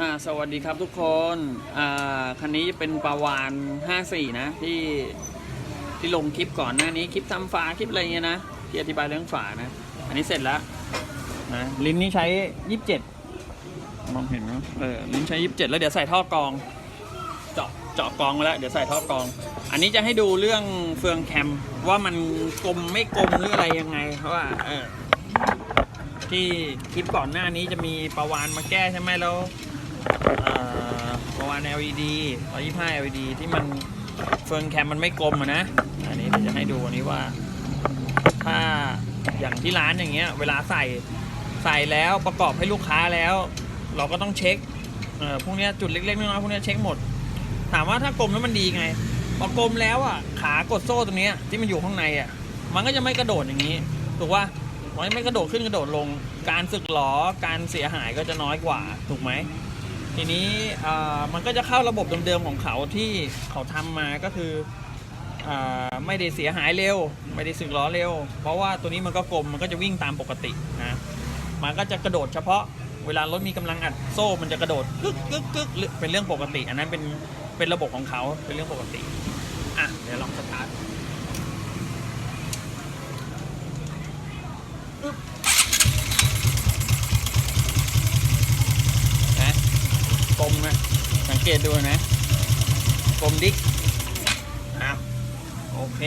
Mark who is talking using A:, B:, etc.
A: อ่าสวัสดีครับทุกคนอ่าคันนี้เป็นปาวาน 54 นะ ที่ที่ลงคลิปก่อนหน้านี้คลิปทำฝาคลิปอะไรเงี้ยนะที่อธิบายเรื่องฝานะ อันนี้เสร็จแล้วนะลิ้นนี้ใช้ 27 มองเห็นไหมเออลิ้นใช้ 27 แล้วเดี๋ยวใส่ท่อกรอง เจาะเจาะกรองมาแล้วเดี๋ยวใส่ท่อกรอง อันนี้จะให้ดูเรื่องเฟืองแคมว่ามันกลมไม่กลมหรืออะไรยังไง เพราะว่าเออที่คลิปก่อนหน้านี้จะมีประวานมาแก้ใช่ไหมแล้วเอ่อ ประวาน LED 125 LED ที่มันเฟืองแคมมันไม่กลมอะนะ อันนี้เดี๋ยวจะให้ดูอันนี้ว่า ถ้าอย่างที่ร้านอย่างเงี้ย เวลาใส่ใส่แล้วประกอบให้ลูกค้าแล้ว เราก็ต้องเช็คเอ่อพวกเนี้ยจุดเล็กๆน้อยๆพวกเนี้ยเช็คหมด ถามว่าถ้ากลมแล้วมันดีไงพอกลมแล้วอะขากดโซ่ตรงเนี้ยที่มันอยู่ข้างในอะ มันก็จะไม่กระโดดอย่างนี้ถูกว่ามันไม่กระโดดขึ้นกระโดดลง การสึกหลอการเสียหายก็จะน้อยกว่าถูกไหม ทีนี้มันก็จะเข้าระบบเดิมๆของเขาที่เขาทำมาก็คืออไม่ได้เสียหายเร็ว ไม่ได้สึกล้อเร็ว เพราะว่าตัวนี้มันก็กลมมันก็จะวิ่งตามปกตินะมันก็จะกระโดดเฉพาะเวลารถมีกำลังอัดโซ่มันจะกระโดดกึกกึกกึกเป็นเรื่องปกติ อันนั้นเป็นเป็นระบบของเขาเป็นเรื่องปกติ อะ เดี๋ยวลองสตาร์ทอึ๊บนะกลมนะสัง เกตดูนะผมดิ๊กอะโอเค